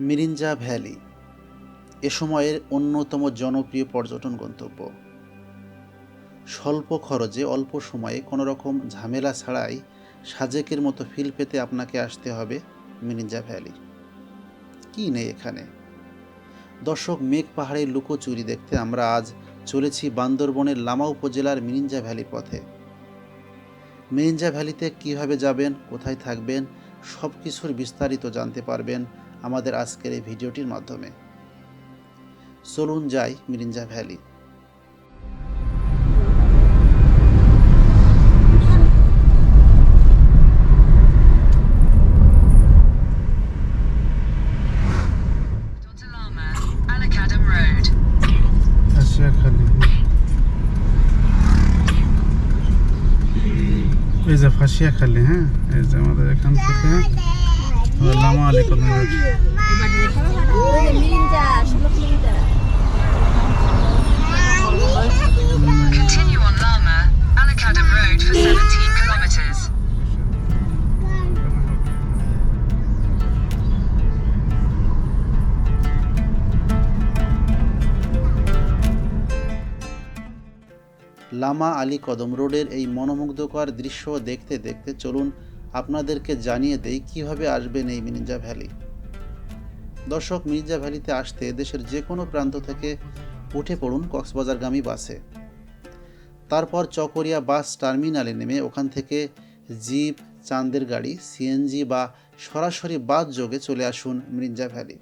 Mirinja valley, এ সময়ের অন্যতম জনপ্রিয় পর্যটন গন্তব্য। স্বল্প খরচে অল্প সময়ে কোনো রকম ঝামেলা ছাড়াই সাজেকের মতো ফিল পেতে আপনাকে আসতে হবে মিরিঞ্জা ভ্যালি। কী নেই এখানে? দর্শক, মেঘ পাহাড়ের লুকোচুরি দেখতে আমরা আজ চলেছি বান্দরবনের লামা উপজেলার মিরিঞ্জা ভ্যালি পথে। মিরিঞ্জা ভ্যালিতে কীভাবে যাবেন, কোথায় থাকবেন সব কিছুর বিস্তারিত জানতে পারবেন আমাদের আজকের এই ভিডিওটির মাধ্যমে। চলুন যাই মিরিঞ্জা ভ্যালি। এই যে ফাঁসিয়া খালি হ্যাঁ? এই যে আমাদের এখান থেকে। লামা আলী কদম রোড মিরিঞ্জা ষোলো kilometre Continue on Lama, Alacadam Road for 17 kilometres. Lama Ali Kadam রোডের এই মনোমুগ্ধকর দৃশ্য দেখতে দেখতে চলুন আপনাদেরকে জানিয়ে দেই কীভাবে আসবেন এই মির্জা ভ্যালি। দর্শক মির্জা ভ্যালিতে আসতে দেশের যে কোনো প্রান্ত থেকে উঠে পড়ুন কক্সবাজারগামী বাসে। তারপর চকরিয়া বাস টার্মিনালে নেমে ওখান থেকে জিপ, চাঁদের গাড়ি, সিএনজি বা সরাসরি বাস যোগে চলে আসুন মির্জা ভ্যালি।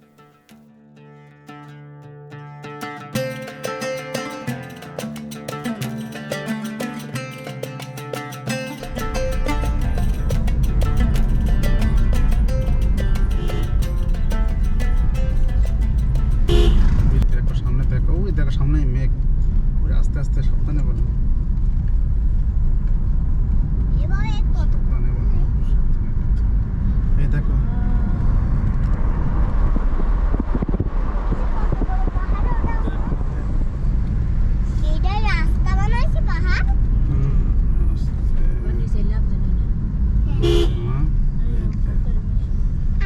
আস্তে আস্তে সাবধানে বলো এবারে কত সাবধানে বলো সাবধানে বলো। এই দেখো এইটা রাস্তা বানাইছে পাহাড় হুম, আস্তে। মা,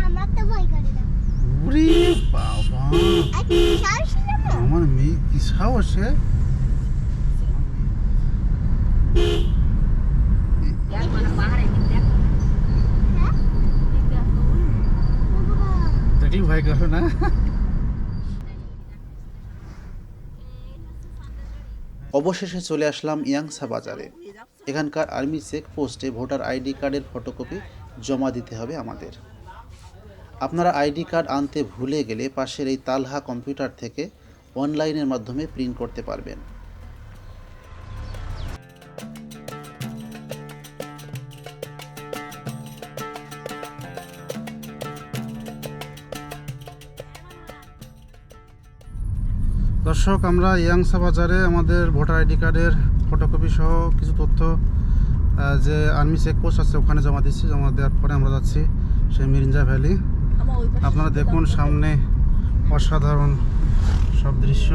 আমার তো ভয় করে না ওরে বাবা আর কি সাহস না আমার মেয়ে কি সাহসে দেখলি ভয় করো না অবশেষে চলে আসলাম ইয়াংসা বাজারে। এখানকার আর্মি চেক পোস্টে ভোটার আইডি কার্ডের ফটোকপি জমা দিতে হবে আমাদের। আপনারা আইডি কার্ড আনতে ভুলে গেলে পাশের এই তালহা কম্পিউটার থেকে অনলাইনের মাধ্যমে প্রিন্ট করতে পারবেন। দর্শক আমরা ইয়াংসা বাজারে আমাদের ভোটার আইডি কার্ডের ফটোকপি সহ কিছু তথ্য যে আর্মি চেকপোস্ট আছে ওখানে জমা দিচ্ছি জমা দেওয়ার পরে আমরা যাচ্ছি সেই মিরিঞ্জা ভ্যালি। আপনারা দেখুন সামনে অসাধারণ সব দৃশ্য।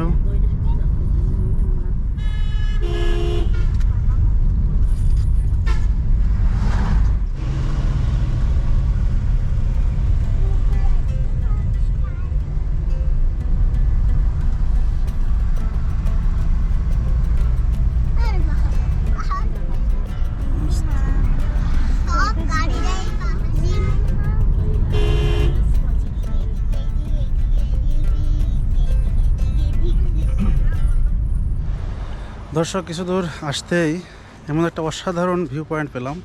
দর্শক, কিছু দূর আসতেই এমন একটা অসাধারণ ভিউ পয়েন্ট পেলাম।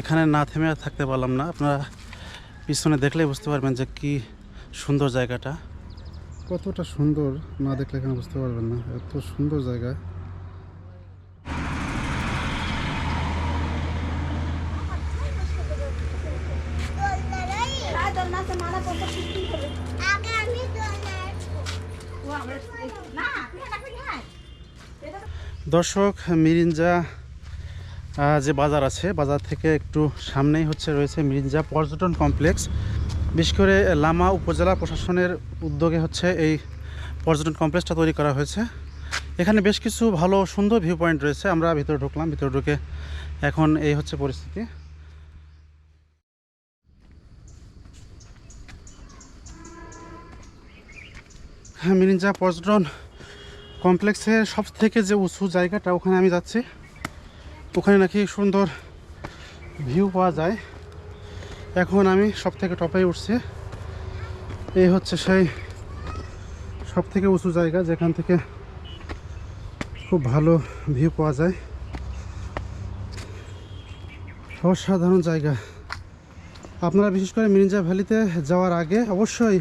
এখানে না থেমে থাকতে পারলাম না। আপনারা পিছনে দেখলেই বুঝতে পারবেন যে কি সুন্দর জায়গাটা। কতটা সুন্দর না দেখলে এখানে বুঝতে পারবেন না? এত সুন্দর জায়গা আগে আমি দোলনায় দর্শক মিরিঞ্জা যে বাজার আছে বাজার থেকে একটু সামনেই হচ্ছে রয়েছে মিরিঞ্জা পর্যটন কমপ্লেক্স। বিশেষ করে লামা উপজেলা প্রশাসনের উদ্যোগে হচ্ছে এই পর্যটন কমপ্লেক্সটা তৈরি করা হয়েছে। এখানে বেশ কিছু ভালো সুন্দর ভিউ পয়েন্ট রয়েছে। আমরা ভিতরে ঢুকলাম ভিতরে ঢুকে এখন এই হচ্ছে পরিস্থিতি। হ্যাঁ, মিরিঞ্জা পর্যটন কমপ্লেক্সের সব থেকে যে উঁচু জায়গাটা, ওখানে আমি যাচ্ছি। ওখানে নাকি সুন্দর ভিউ পাওয়া যায়। এখন আমি সব থেকে টপে উঠছি। এই হচ্ছে সেই সব থেকে উঁচু জায়গা, যেখান থেকে খুব ভালো ভিউ পাওয়া যায়। অসাধারণ জায়গা। আপনারা বিশেষ করে মিরিঞ্জা ভ্যালিতে যাওয়ার আগে অবশ্যই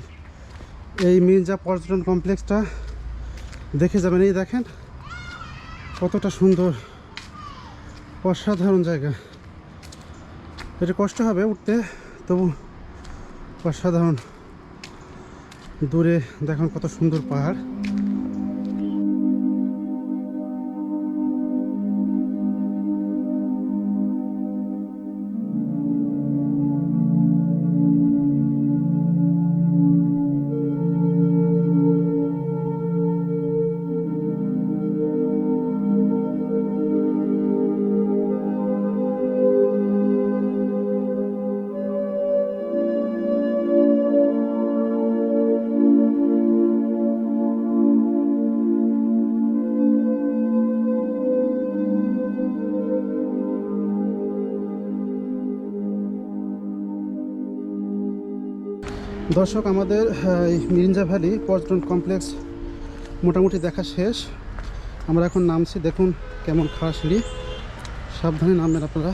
এই মির্জা পর্যটন কমপ্লেক্সটা দেখে যাবেন, এই দেখেন কতটা সুন্দর, অসাধারণ জায়গা। এটা কষ্ট হবে উঠতে, তবু অসাধারণ। দূরে দেখুন কত সুন্দর পাহাড়। দর্শক, আমাদের এই মিরিঞ্জা ভ্যালি পর্যটন কমপ্লেক্স মোটামুটি দেখা শেষ। আমরা এখন নামছি, দেখুন কেমন খাড়া সিঁড়ি। সাবধানে নামবেন আপনারা।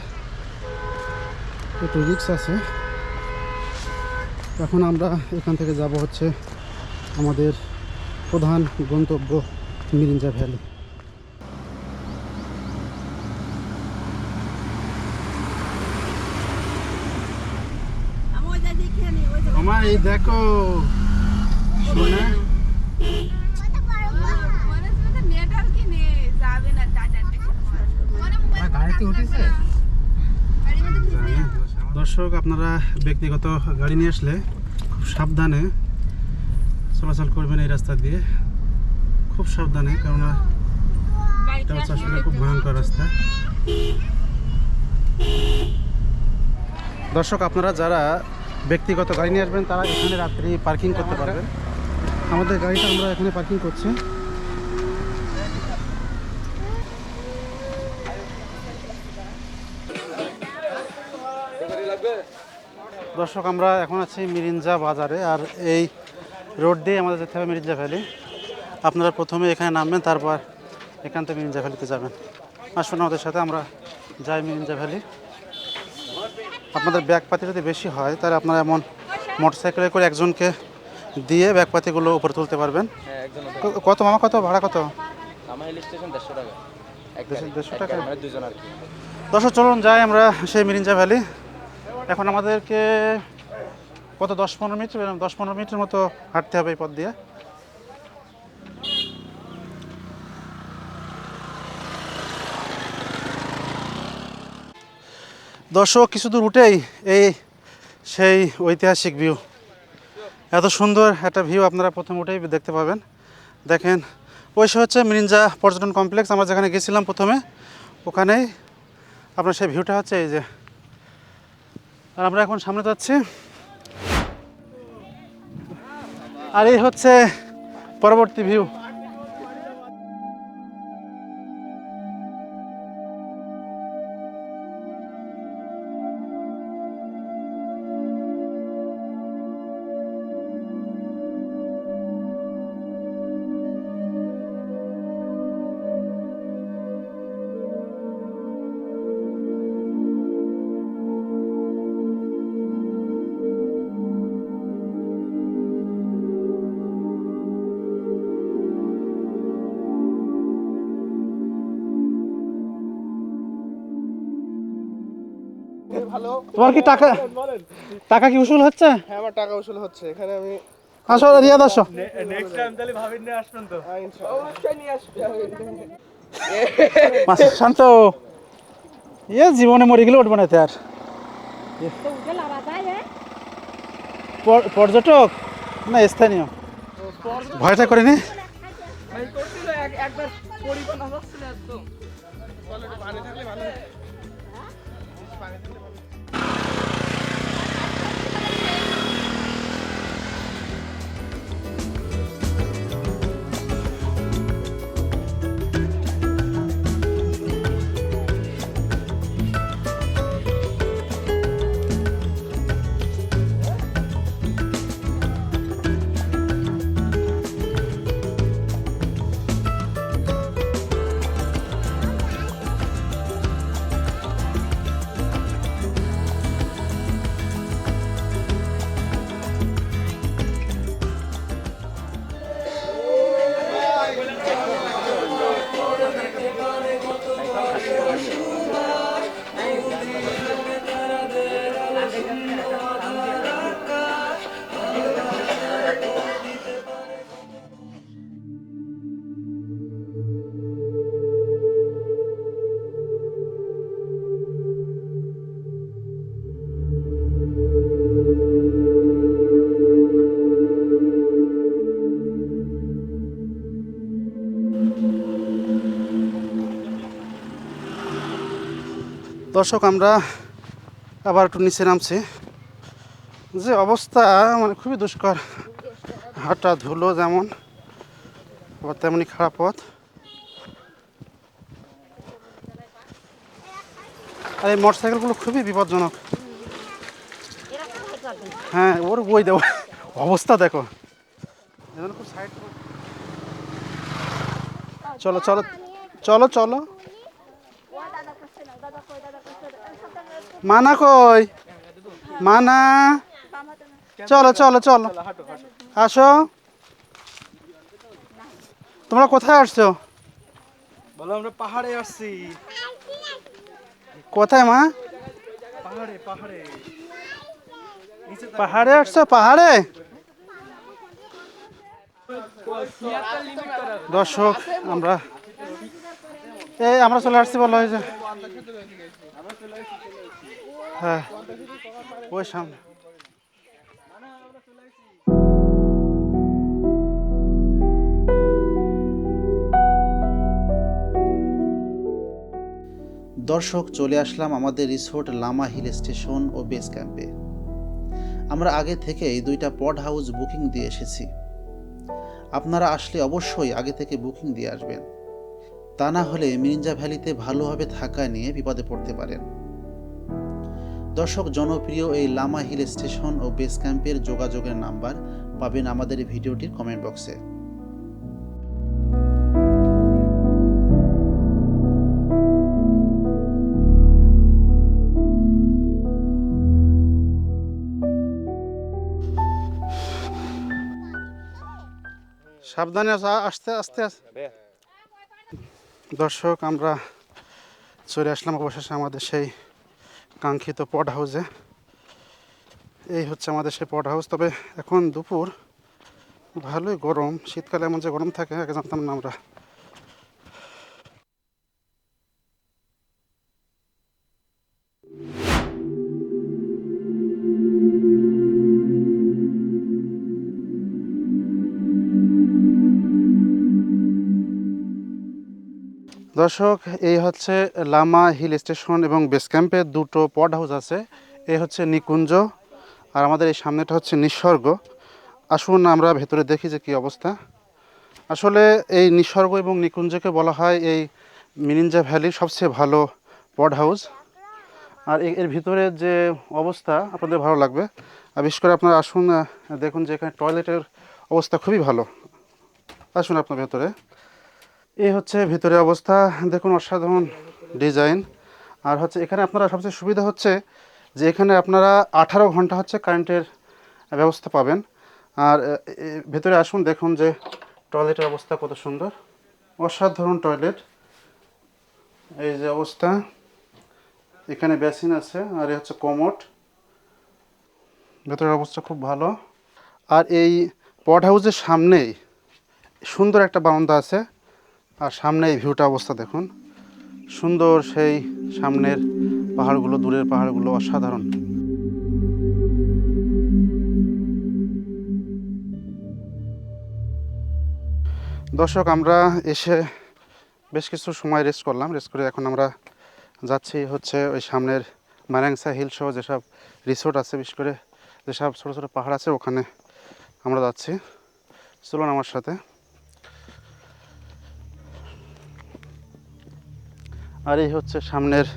একটু রিক্স আছে। এখন আমরা এখান থেকে যাব হচ্ছে আমাদের প্রধান গন্তব্য মিরিঞ্জা ভ্যালি আমার এই দেখো সোনা গাড়িতে উঠেছে? দর্শক আপনারা ব্যক্তিগত গাড়ি নিয়ে আসলে খুব সাবধানে চলাচল করবেন এই রাস্তা দিয়ে। খুব সাবধানে এটা হচ্ছে আসলে খুব ভয়ঙ্কর রাস্তা। দর্শক আপনারা যারা ব্যক্তিগত গাড়ি নিয়ে আসবেন, তারা এখানে রাত্রি পার্কিং করতে পারবেন। আমাদের গাড়িটা আমরা এখানে পার্কিং করছি। দর্শক, আমরা এখন আছি মিরিঞ্জা বাজারে, আর এই রোড দিয়ে আমাদের যেতে হবে মিরিঞ্জা ভ্যালি। আপনারা প্রথমে এখানে নামবেন, তারপর এখান থেকে মিরিঞ্জা ভ্যালিতে যাবেন। আসুন আমাদের সাথে, আমরা যাই মিরিঞ্জা ভ্যালি। আপনাদের ব্যাগপাতি যদি বেশি হয় তাহলে আপনারা এমন মোটরসাইকেলে করে একজনকে দিয়ে ব্যাগপাতিগুলো উপরে তুলতে পারবেন। হ্যাঁ কত মামা কত ভাড়া কত? দেড়শো টাকা। টাকা? মানে দুজন আর কি। দর্শক চলুন যাই আমরা সেই মিরিঞ্জা ভ্যালি। এখন আমাদেরকে কত দশ পনেরো মিনিট দশ পনেরো মিনিটের মতো হাঁটতে হবে এই পথ দিয়ে। দর্শক, কিছু দূর উঠেই এই সেই ঐতিহাসিক ভিউ এত সুন্দর একটা ভিউ আপনারা প্রথম উঠেই দেখতে পাবেন। দেখেন, ওই সে হচ্ছে মিরিঞ্জা পর্যটন কমপ্লেক্স। আমরা যেখানে গেছিলাম প্রথমে, ওখানেই আপনার সেই ভিউটা হচ্ছে এই যে। আর আমরা এখন সামনে যাচ্ছি। আর এই হচ্ছে পরবর্তী ভিউ তোমার কি টাকা টাকা কি উসুল হচ্ছে? হ্যাঁ আমার টাকা উসুল হচ্ছে এখানে আমি আসো রিয়াদ আসো। অবশ্যই নিয়ে আসবে। মাসে শান্ত ইয়ে জীবনে মরে গেলে উঠবো না এতে আর। পর্যটক? না স্থানীয়। ভয়টা করে করিনি দর্শক, আমরা আবার একটু নিচে নামছি। যে অবস্থা মানে খুবই দুষ্কর। হাঁটা ধুলো যেমন, আবার তেমনি খারাপ পথ। আর এই মোটর সাইকেলগুলো খুবই বিপজ্জনক। হ্যাঁ ওর বই দেবো অবস্থা দেখো। চলো চলো চলো চলো দাদা করছে না দাদা কই দাদা করছে না মানা কই? মানা? চলো চলো চলো। আসো। তোমরা কোথায় আসছো? বলো আমরা পাহাড়ে আসছি। কোথায় মা? পাহাড়ে পাহাড়ে। পাহাড়ে আসছো? পাহাড়ে? দর্শক আমরা এই আমরা চলে আসছি বলো ওই যে। হ্যাঁ ওই সামনে। দর্শক, চলে আসলাম আমাদের রিসোর্ট লামা হিল স্টেশন ও বেস ক্যাম্পে। আমরা আগে থেকেই দুইটা পড হাউস বুকিং দিয়ে এসেছি। আপনারা আসলে অবশ্যই আগে থেকে বুকিং দিয়ে আসবেন। তা না হলে মিরিঞ্জা ভ্যালিতে ভালোভাবে থাকা নিয়ে বিপদে পড়তে পারেন। দর্শক, জনপ্রিয় এই লামা হিল স্টেশন ও বেস ক্যাম্পের যোগাযোগের নাম্বার পাবেন আমাদের ভিডিওটির কমেন্ট বক্সে সাবধানে আস্তে আস্তে দর্শক, আমরা চলে আসলাম অবশেষে আমাদের সেই কাঙ্ক্ষিত পট হাউসে। এই হচ্ছে আমাদের সেই পড হাউস। তবে এখন দুপুর, ভালোই গরম। শীতকালে এমন যে গরম থাকে আগে জানতাম না আমরা। দর্শক, এই হচ্ছে লামা হিল স্টেশন এবং বেস ক্যাম্পের দুটো পড হাউস আছে। এই হচ্ছে নিকুঞ্জ আর আমাদের এই সামনেটা হচ্ছে নিঃস্বর্গ আসুন আমরা ভেতরে দেখি যে কী অবস্থা। আসলে এই নিঃস্বর্গ এবং নিকুঞ্জকে বলা হয় এই মিনিঞ্জা ভ্যালির সবচেয়ে ভালো পড হাউস। আর এর ভিতরে যে অবস্থা আপনাদের ভালো লাগবে বিশেষ করে আপনারা আসুন দেখুন যে এখানে টয়লেটের অবস্থা খুবই ভালো। আসুন আপনার ভেতরে। এই হচ্ছে ভিতরে অবস্থা। দেখুন অসাধারণ ডিজাইন। আর হচ্ছে এখানে আপনারা সবচেয়ে সুবিধা হচ্ছে যে এখানে আপনারা আঠারো ঘণ্টা হচ্ছে কারেন্টের ব্যবস্থা পাবেন। আর ভেতরে আসুন, দেখুন যে টয়লেটের অবস্থা কত সুন্দর। অসাধারণ টয়লেট। এই যে অবস্থা। এখানে বেসিন আছে, আর এ হচ্ছে কোমোট ভেতরের অবস্থা খুব ভালো। আর এই পড হাউসের সামনেই সুন্দর একটা বারান্দা আছে। আর সামনে এই ভিউটা অবস্থা দেখুন। সুন্দর সেই সামনের পাহাড়গুলো, দূরের পাহাড়গুলো অসাধারণ। দর্শক, আমরা এসে বেশ কিছু সময় রেস্ট করলাম। রেস্ট করে এখন আমরা যাচ্ছি হচ্ছে ওই সামনের মারাংসা হিল সহ যেসব রিসোর্ট আছে, বিশেষ করে যেসব ছোটো ছোটো পাহাড় আছে, ওখানে আমরা যাচ্ছি। চলুন আমার সাথে। আর এই হচ্ছে সামনের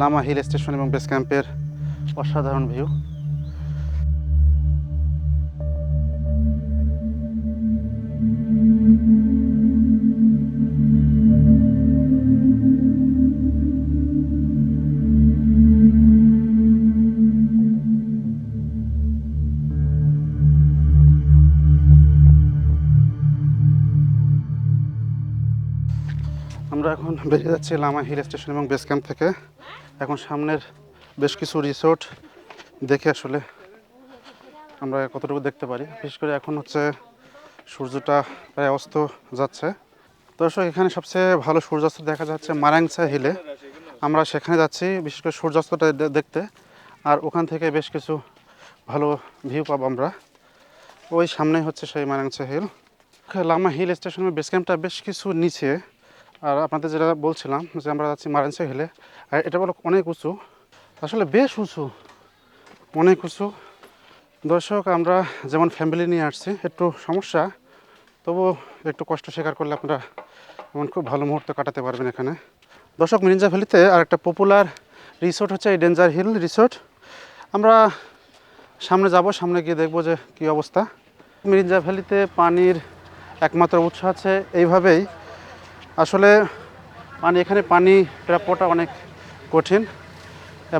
লামা হিল স্টেশন এবং বেস ক্যাম্পের অসাধারণ ভিউ। আমরা এখন বেরিয়ে যাচ্ছি লামা হিল স্টেশন এবং বেস ক্যাম্প থেকে। এখন সামনের বেশ কিছু রিসোর্ট দেখে আসলে আমরা কতটুকু দেখতে পারি। বিশেষ করে এখন হচ্ছে সূর্যটা প্রায় অস্ত যাচ্ছে। দর্শক, এখানে সবচেয়ে ভালো সূর্যাস্ত দেখা যাচ্ছে মারাংসা হিলে। আমরা সেখানে যাচ্ছি, বিশেষ করে সূর্যাস্তটা দেখতে। আর ওখান থেকে বেশ কিছু ভালো ভিউ পাবো আমরা। ওই সামনে হচ্ছে সেই মারাংসা হিল। লামা হিল স্টেশনের বেস ক্যাম্পটা বেশ কিছু নিচে। আর আপনাদের যেটা বলছিলাম যে আমরা যাচ্ছি মারেন্সা হিলে আর এটা বলো অনেক উঁচু। আসলে বেশ উঁচু, অনেক উঁচু। দর্শক, আমরা যেমন ফ্যামিলি নিয়ে আসছি, একটু সমস্যা তবু একটু কষ্ট স্বীকার করলে আপনারা এমন খুব ভালো মুহূর্ত কাটাতে পারবেন এখানে। দর্শক, মিরিঞ্জা ভ্যালিতে আর একটা পপুলার রিসোর্ট হচ্ছে এই ডেঞ্জার হিল রিসোর্ট আমরা সামনে যাব, সামনে গিয়ে দেখব যে কী অবস্থা। মিরিঞ্জা ভ্যালিতে পানির একমাত্র উৎস আছে, এইভাবেই আসলে পানি এখানে পানি প্রাপ্যটা অনেক কঠিন।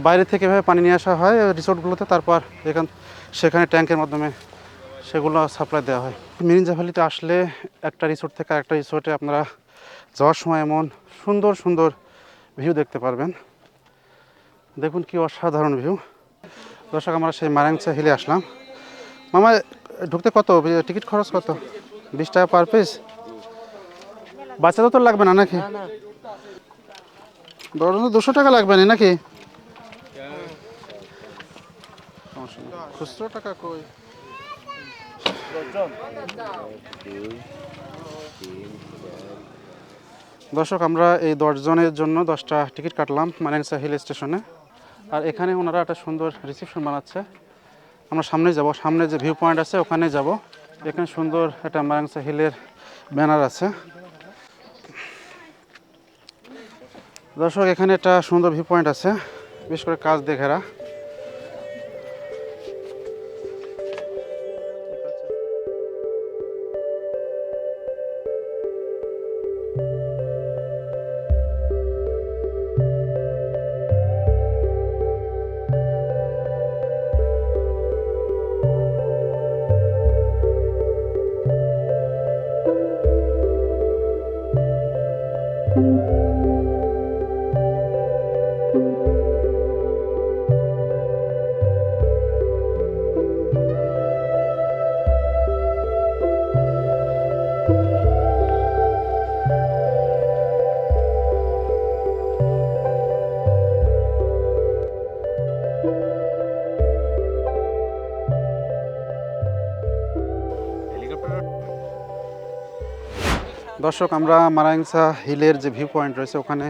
বাইরে থেকে এভাবে পানি নিয়ে আসা হয় রিসোর্টগুলোতে, তারপর এখান সেখানে ট্যাঙ্কের মাধ্যমে সেগুলো সাপ্লাই দেওয়া হয়। মিরিঞ্জা ভ্যালিতে আসলে একটা রিসোর্ট থেকে একটা রিসোর্টে আপনারা যাওয়ার সময় এমন সুন্দর সুন্দর ভিউ দেখতে পারবেন। দেখুন কি অসাধারণ ভিউ। দর্শক, আমরা সেই মারাংচা হিলে আসলাম। মামা, ঢুকতে কত? টিকিট খরচ কত? বিশ টাকা পার পিস? বাচ্চাদের তো লাগবে না নাকি? ধরুন দুশো টাকা লাগবে না নাকি? খুচরো টাকা কই? দর্শক, আমরা এই দশজনের জন্য দশটা টিকিট কাটলাম মানেংসা হিল স্টেশনে। আর এখানে ওনারা একটা সুন্দর রিসেপশন বানাচ্ছে। আমরা সামনে যাব, সামনে যে ভিউ পয়েন্ট আছে ওখানে যাব। এখানে সুন্দর একটা মারাংসা হিলের ব্যানার আছে। দর্শক এখানে একটা সুন্দর ভিউ পয়েন্ট আছে। বিশেষ করে কাজ দিয়ে দর্শক, আমরা মারাংসা হিলের যে ভিউ পয়েন্ট রয়েছে, ওখানে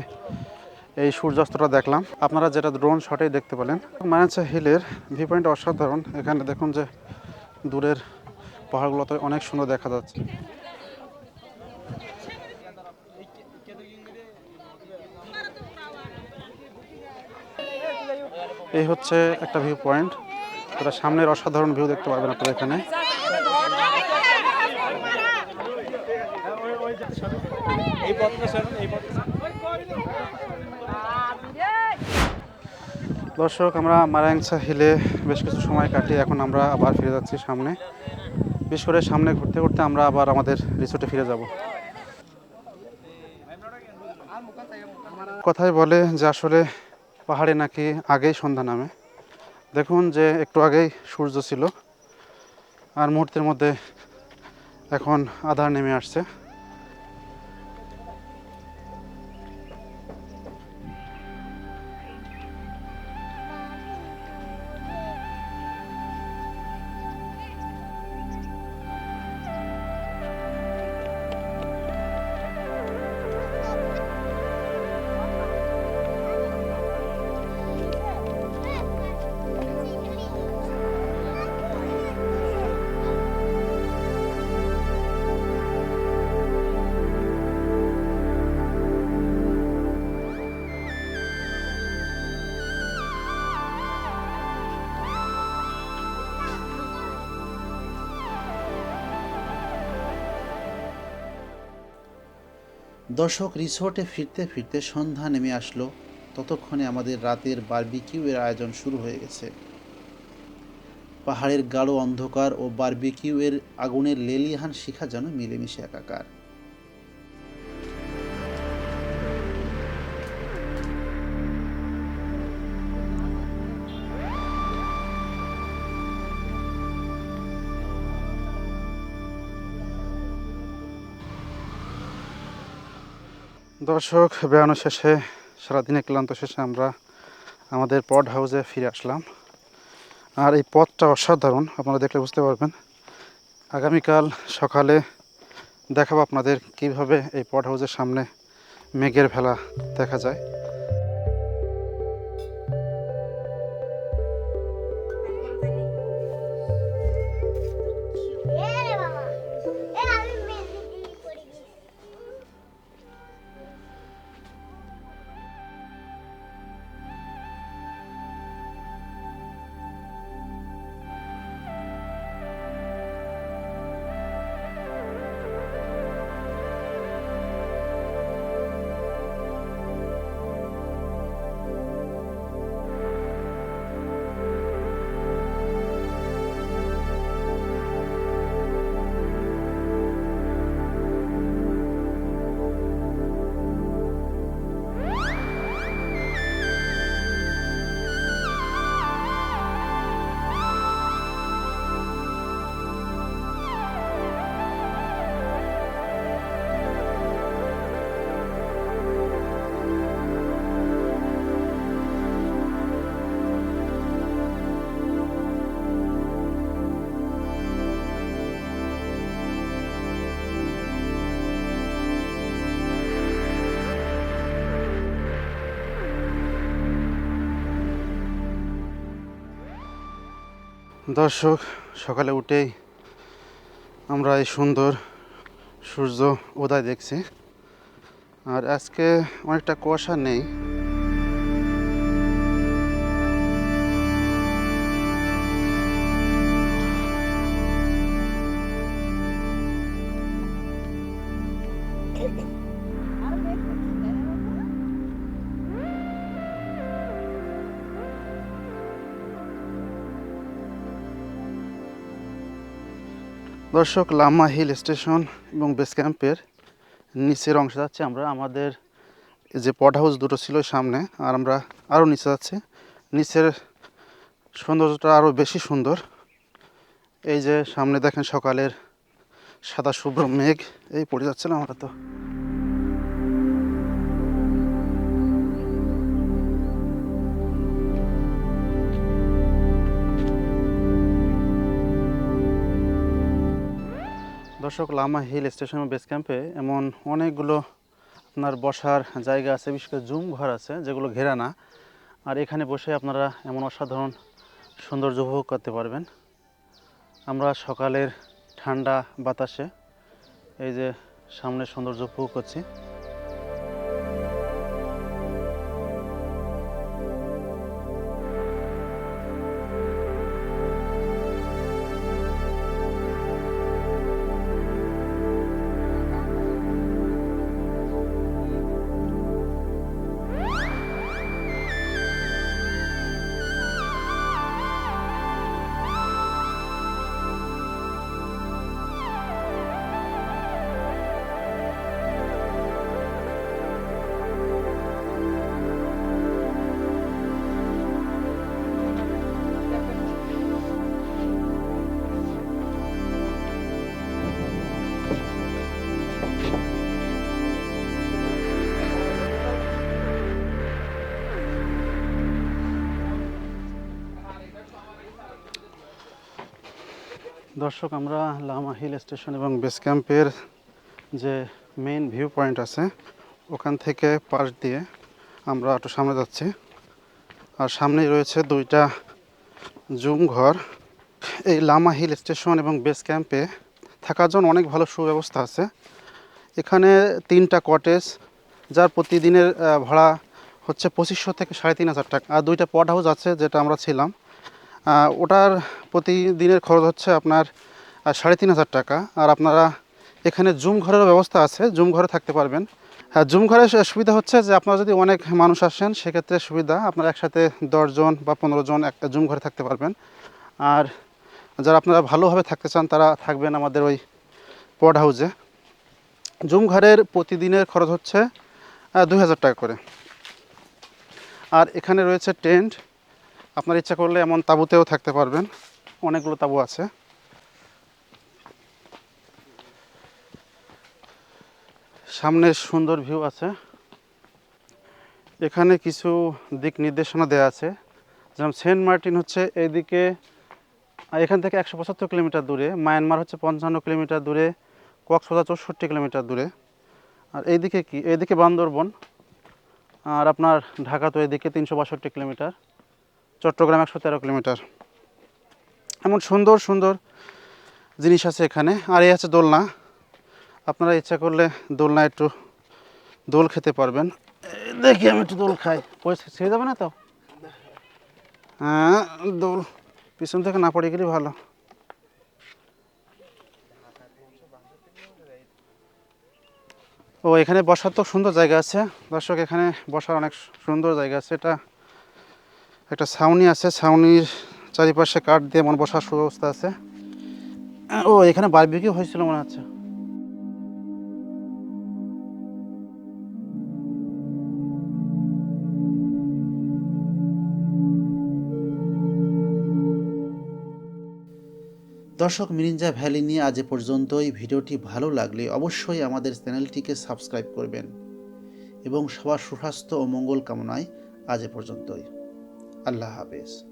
এই সূর্যাস্তটা দেখলাম। আপনারা যেটা ড্রোন শটেই দেখতে পেলেন। মারাংসা হিলের ভিউ পয়েন্ট অসাধারণ। এখানে দেখুন যে দূরের পাহাড়গুলোতে অনেক সুন্দর দেখা যাচ্ছে। এই হচ্ছে একটা ভিউ পয়েন্ট এটা সামনের অসাধারণ ভিউ দেখতে পারবেন আপনারা এখানে। এই পথটা এই দর্শক, আমরা মারাংসা হিলে বেশ কিছু সময় কাটিয়ে এখন আমরা আবার ফিরে যাচ্ছি সামনে। বিশেষ করে সামনে ঘুরতে ঘুরতে আমরা আবার আমাদের রিসোর্টে ফিরে যাব। কথাই বলে যে আসলে পাহাড়ে নাকি আগেই সন্ধ্যা নামে। দেখুন যে একটু আগেই সূর্য ছিল, আর মুহূর্তের মধ্যে এখন আধার নেমে আসছে। দর্শক রিসোর্টে ফিরতে ফিরতে সন্ধ্যা নেমে আসলো। ততক্ষণে আমাদের রাতের বারবিকিউয়ের আয়োজন শুরু হয়ে গেছে। পাহাড়ের গাঢ় অন্ধকার ও বারবিকিউয়ের আগুনের লেলিহান শিখা যেন মিলেমিশে একাকার। দর্শক, বেড়ানো শেষে সারাদিনে ক্লান্ত শেষে আমরা আমাদের পড হাউসে ফিরে আসলাম। আর এই পথটা অসাধারণ, আপনারা দেখলে বুঝতে পারবেন। আগামীকাল সকালে দেখাবো আপনাদের কীভাবে এই পড হাউসের সামনে মেঘের ভেলা দেখা যায়। দর্শক সকালে উঠেই আমরা এই সুন্দর সূর্য উদয় দেখছি। আর আজকে অনেকটা কুয়াশা নেই। দর্শক, লামা হিল স্টেশন এবং বেস ক্যাম্পের নিচের অংশে যাচ্ছি আমরা। আমাদের যে পড হাউস দুটো ছিল সামনে, আর আমরা আরও নিচে যাচ্ছি। নিচের সৌন্দর্যটা আরও বেশি সুন্দর। এই যে সামনে দেখেন সকালের সাদা শুভ্র মেঘ, এই পড়ে যাচ্ছিলাম আমরা তো। দর্শক, লামা হিল স্টেশন বেস ক্যাম্পে এমন অনেকগুলো আপনার বসার জায়গা আছে, বিশেষ করে জুম ঘর আছে, যেগুলো ঘেরা না। আর এখানে বসে আপনারা এমন অসাধারণ সৌন্দর্য উপভোগ করতে পারবেন। আমরা সকালের ঠান্ডা বাতাসে এই যে সামনে সৌন্দর্য উপভোগ করছি। দর্শক, আমরা লামা হিল স্টেশন এবং বেস ক্যাম্পের যে মেইন ভিউ পয়েন্ট আছে, ওখান থেকে পাশ দিয়ে আমরা একটু সামনে যাচ্ছি। আর সামনেই রয়েছে দুইটা জুম ঘর। এই লামা হিল স্টেশন এবং বেস ক্যাম্পে থাকার জন্য অনেক ভালো সুব্যবস্থা আছে। এখানে তিনটা কটেজ যার প্রতিদিনের ভাড়া হচ্ছে পঁচিশশো থেকে সাড়ে তিন হাজার টাকা। আর দুইটা পড হাউস আছে যেটা আমরা ছিলাম। ওটার প্রতিদিনের খরচ হচ্ছে আপনার সাড়ে তিন হাজার টাকা। আর আপনারা এখানে জুম ঘরেরও ব্যবস্থা আছে, জুম ঘরে থাকতে পারবেন। হ্যাঁ জুম ঘরের সুবিধা হচ্ছে যে আপনারা যদি অনেক মানুষ আসেন, সেক্ষেত্রে সুবিধা, আপনারা একসাথে দশজন বা পনেরো জন একটা জুম ঘরে থাকতে পারবেন। আর যারা আপনারা ভালোভাবে থাকতে চান, তারা থাকবেন আমাদের ওই পড হাউসে। জুম ঘরের প্রতিদিনের খরচ হচ্ছে দুই হাজার টাকা করে। আর এখানে রয়েছে টেন্ট আপনার ইচ্ছা করলে এমন তাঁবুতেও থাকতে পারবেন। অনেকগুলো তাঁবু আছে। সামনে সুন্দর ভিউ আছে। এখানে কিছু দিক নির্দেশনা দেওয়া আছে। যেমন সেন্ট মার্টিন হচ্ছে এইদিকে, এখান থেকে একশো পঁচাত্তর কিলোমিটার দূরে। মায়ানমার হচ্ছে পঞ্চান্ন কিলোমিটার দূরে। কক্সবাজার চৌষট্টি কিলোমিটার দূরে। আর এইদিকে কি? এইদিকে বান্দরবন। আর আপনার ঢাকা তো এদিকে তিনশো বাষট্টি কিলোমিটার। চট্টগ্রাম একশো তেরো কিলোমিটার। এমন সুন্দর সুন্দর জিনিস আছে এখানে। আর এই আছে দোলনা। আপনারা ইচ্ছা করলে দোলনা একটু দোল খেতে পারবেন। দেখি আমি একটু দোল খাই। পয়সা ছেড়ে যাবে না তো? হ্যাঁ দোল পিছন থেকে না পড়ে গেলে ভালো। ও, এখানে বসার তো সুন্দর জায়গা আছে। দর্শক, এখানে বসার অনেক সুন্দর জায়গা আছে। এটা একটা ছাউনি আছে, ছাউনির চারিপাশে কাঠ দিয়ে মনে বসার সুব্যবস্থা আছে। ও, এখানে বারবিকিউ হয়েছিল মনে হচ্ছে। দর্শক, মিরিঞ্জা ভ্যালি নিয়ে আজ পর্যন্তই। ভিডিওটি ভালো লাগলে অবশ্যই আমাদের চ্যানেলটিকে সাবস্ক্রাইব করবেন এবং সবার সুস্বাস্থ্য ও মঙ্গল কামনায় আজ পর্যন্তই। আল্লাহ হাফেজ।